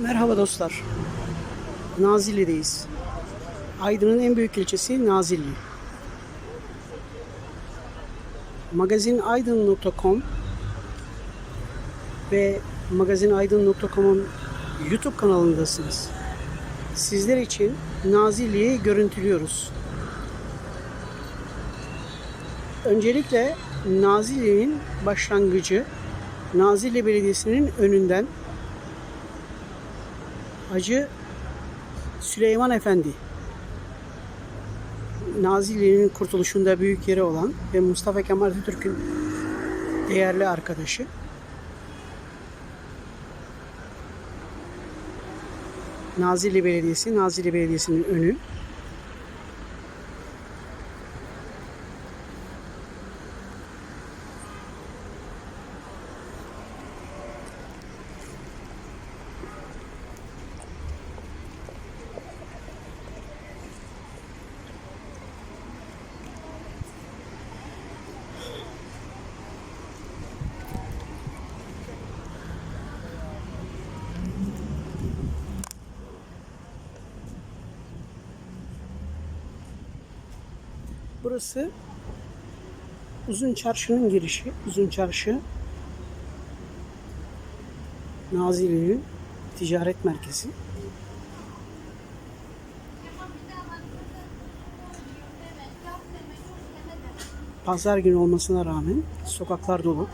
Merhaba dostlar. Nazilli'deyiz. Aydın'ın en büyük ilçesi Nazilli. Magazin Aydın.com ve Magazin Aydın.com'un YouTube kanalındasınız. Sizler için Nazilli'yi görüntülüyoruz. Öncelikle Nazilli'nin başlangıcı Nazilli Belediyesi'nin önünden Hacı Süleyman Efendi Nazilli'nin kurtuluşunda büyük yeri olan ve Mustafa Kemal Atatürk'ün değerli arkadaşı. Nazilli Belediyesi, Nazilli Belediyesi'nin önü. Burası Uzun Çarşı'nın girişi. Uzun Çarşı Nazilli'nin ticaret merkezi. Pazar günü olmasına rağmen sokaklar dolu.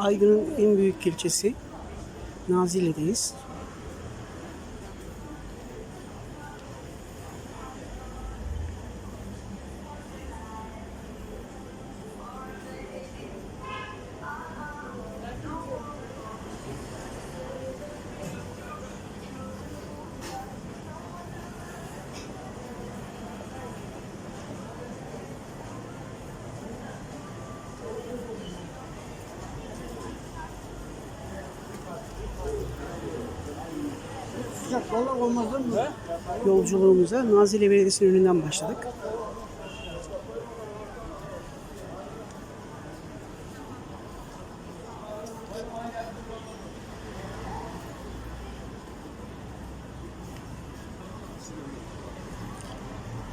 Aydın'ın en büyük ilçesi Nazilli'deyiz. Yolculuğumuza Nazilli Belediyesi'nin önünden başladık.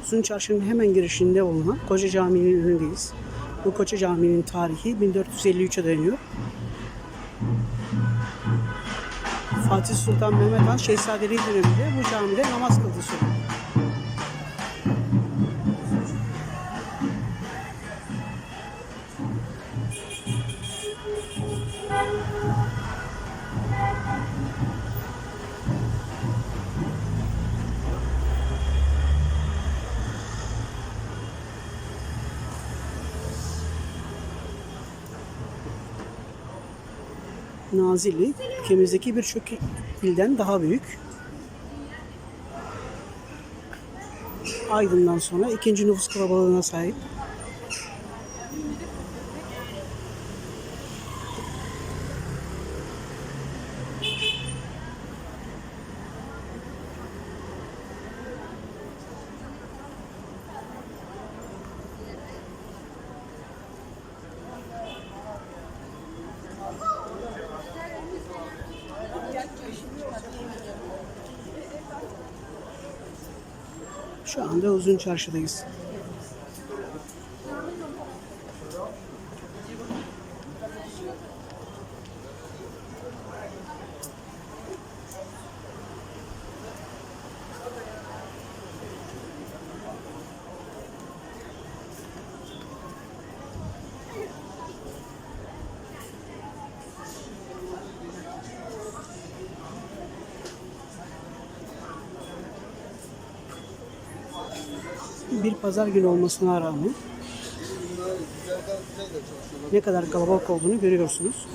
Uzun Çarşı'nın hemen girişinde bulunan Koca Camii'nin önündeyiz. Bu Koca Camii'nin tarihi 1453'e dayanıyor. Fatih Sultan Mehmet Han Şehzadeliği döneminde bu camide namaz kıldı sonra. Nazilli ülkemizdeki birçok ilden daha büyük. Aydın'dan sonra ikinci nüfus kalabalığına sahip. Şu anda Uzun Çarşı'dayız. Bir pazar günü olmasına rağmen ne kadar kalabalık olduğunu görüyorsunuz.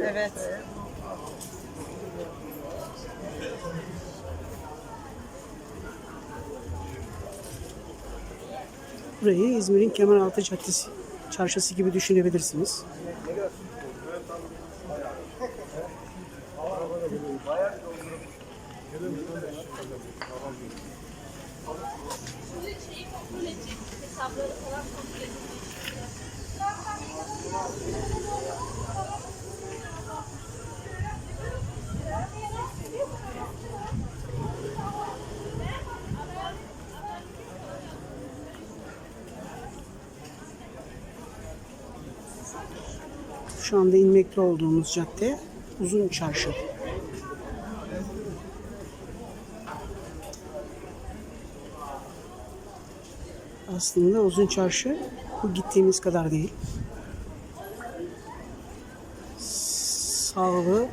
Evet. Burayı İzmir'in Kemeraltı Caddesi çarşısı gibi düşünebilirsiniz. Şu anda inmekte olduğumuz cadde Uzun Çarşı. Aslında Uzun Çarşı bu gittiğimiz kadar değil. Sağlı,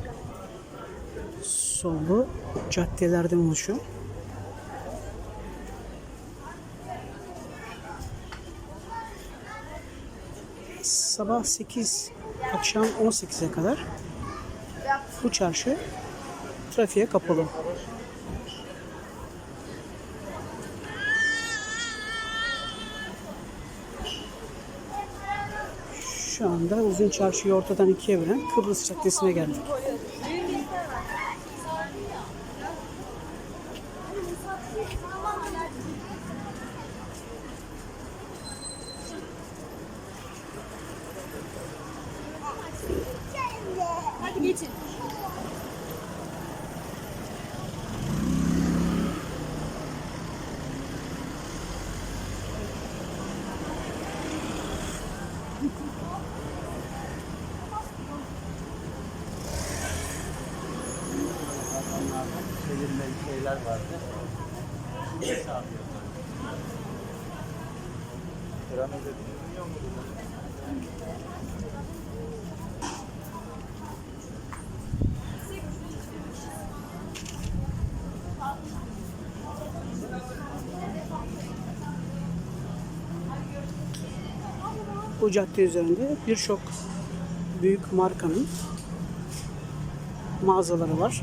sollu caddelerden oluşuyor. sabah 8 akşam 18'e kadar bu çarşı trafiğe kapalı. Şu anda uzun çarşıyı ortadan ikiye bölen Kıbrıs Caddesi'ne geldik. Şeyler vardı. Bu cadde üzerinde birçok büyük markanın mağazaları var.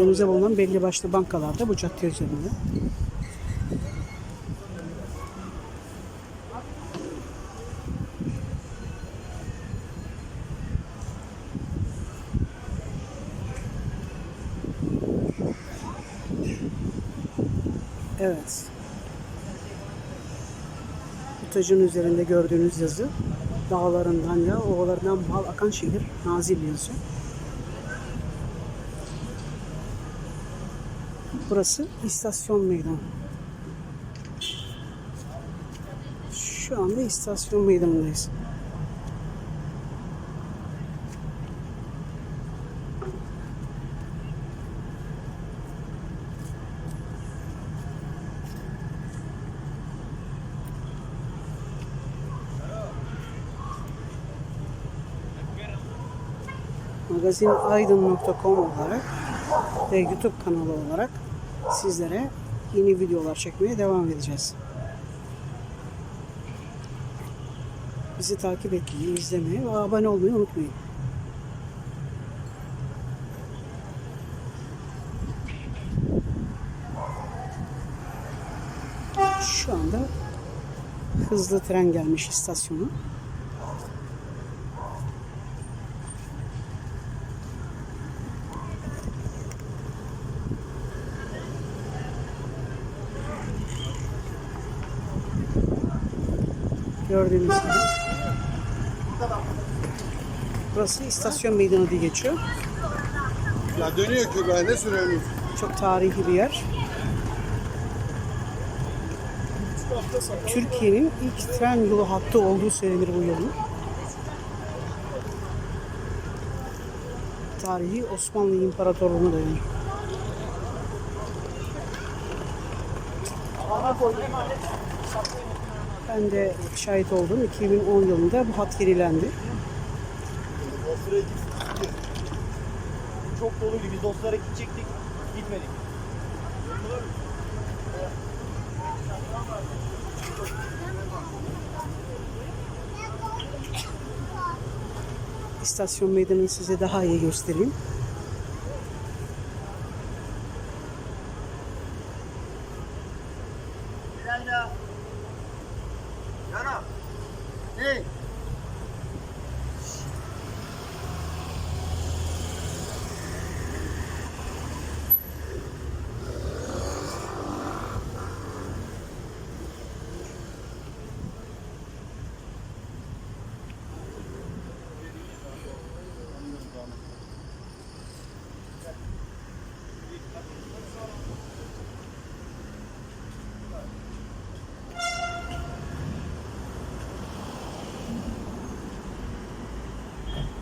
Ülkemizde bulunan belli başlı bankalarda bu cadde üzerinde. Evet. Utacın üzerinde gördüğünüz yazı dağlarından ya ovalarından bal akan şehir Nazilli yazıyor. Burası istasyon meydanı. Şu anda istasyon meydanındayız. magazinaydın.com olarak ve YouTube kanalı olarak sizlere yeni videolar çekmeye devam edeceğiz. Bizi takip etmeyi, izlemeyi ve abone olmayı unutmayın. Şu anda hızlı tren gelmiş istasyona. Gördüğünüz gibi. Burası istasyon meydanı diye geçiyor. Ya dönüyor Kübra ne sürüyorsunuz? Çok tarihi bir yer. Türkiye'nin ilk tren yolu hattı olduğu söylenir bu yolun. Tarihi Osmanlı İmparatorluğu'na dayanır. Ben de şahit oldum. 2010 yılında bu hat yenilendi. Çok doluydu. Biz dostlara gidecektik. Gitmedik. İstasyon meydanını size daha iyi göstereyim.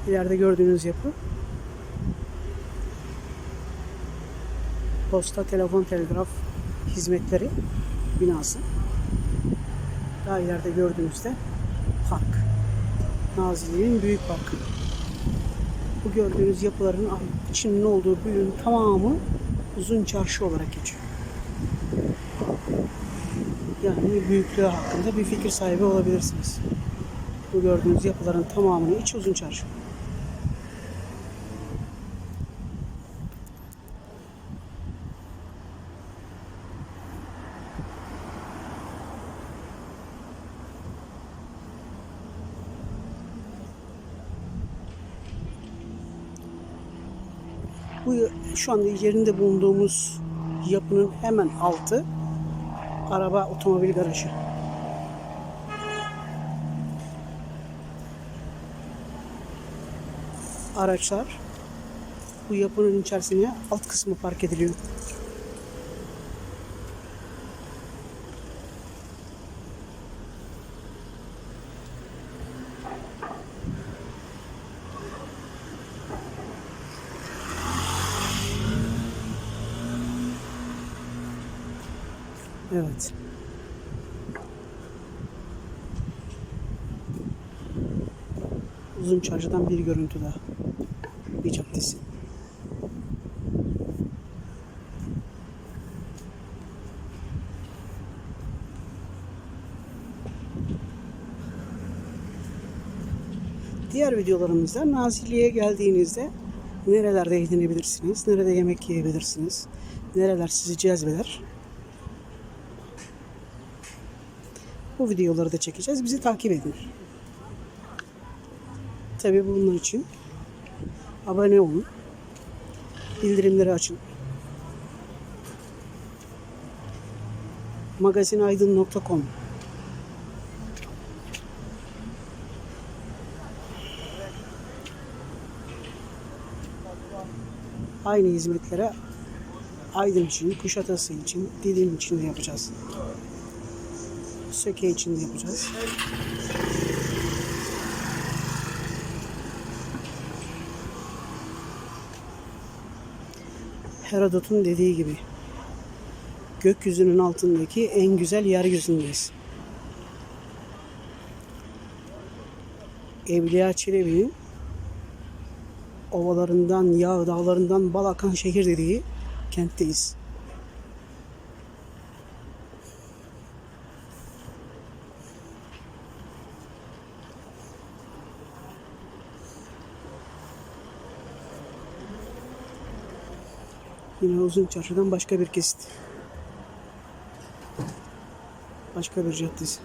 İleride gördüğünüz yapı Posta, telefon, telgraf hizmetleri binası. Daha ileride gördüğünüzde park. Nazilli'nin büyük parkı. Bu gördüğünüz yapıların içinin olduğu bölümün tamamı uzun çarşı olarak geçiyor. Yani büyüklüğü hakkında bir fikir sahibi olabilirsiniz. Bu gördüğünüz yapıların tamamının içi uzun çarşı. Bu şu anda yerinde bulunduğumuz yapının hemen altı araba otomobil garajı. Araçlar bu yapının içerisine alt kısmı park ediliyor. Evet. Uzun çarşıdan bir görüntü daha. Bir caddesi. Diğer videolarımızda Nazilli'ye geldiğinizde nerelerde eğlenebilirsiniz, nerede yemek yiyebilirsiniz, nereler sizi cezbeder. Bu videoları da çekeceğiz. Bizi takip edin. Tabii bunun için abone olun. Bildirimleri açın. magazinaydın.com Aynı hizmetlere Aydın için, Kuşadası için, Didim için de yapacağız. Söke için yapacağız. Herodot'un dediği gibi gökyüzünün altındaki en güzel yeryüzündeyiz. Evliya Çelebi'nin ovalarından, yağ dağlarından bal akan şehir dediği kentteyiz. Yine uzun çarşıdan başka bir kesit. Başka bir caddesi.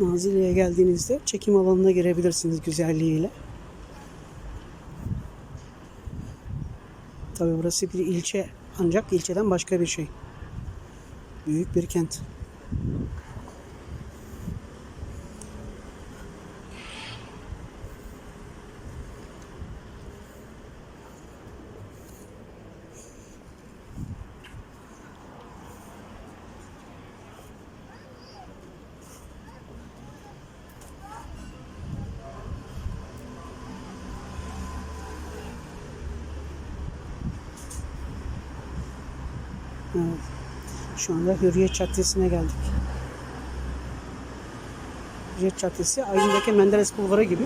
Nazilli'ye geldiğinizde çekim alanına girebilirsiniz güzelliğiyle. Tabi burası bir ilçe ancak ilçeden başka bir şey. Büyük bir kent. Evet. Şu anda Hürriyet Caddesi'ne geldik. Hürriyet Caddesi Aydın'daki Menderes Bulvarı gibi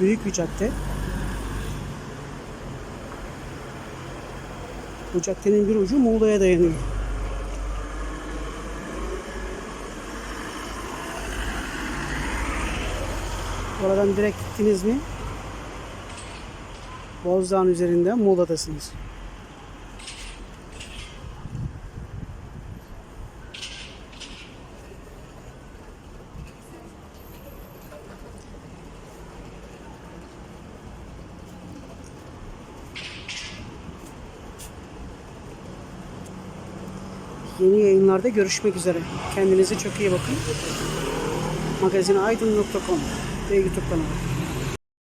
büyük bir cadde. Bu caddenin bir ucu Muğla'ya dayanıyor. Oradan direkt gittiniz mi? Bozdağ'ın üzerinden Muğla'dasınız. Yayınlarda görüşmek üzere. Kendinize çok iyi bakın. Magazin aydın.com ve YouTube kanalı.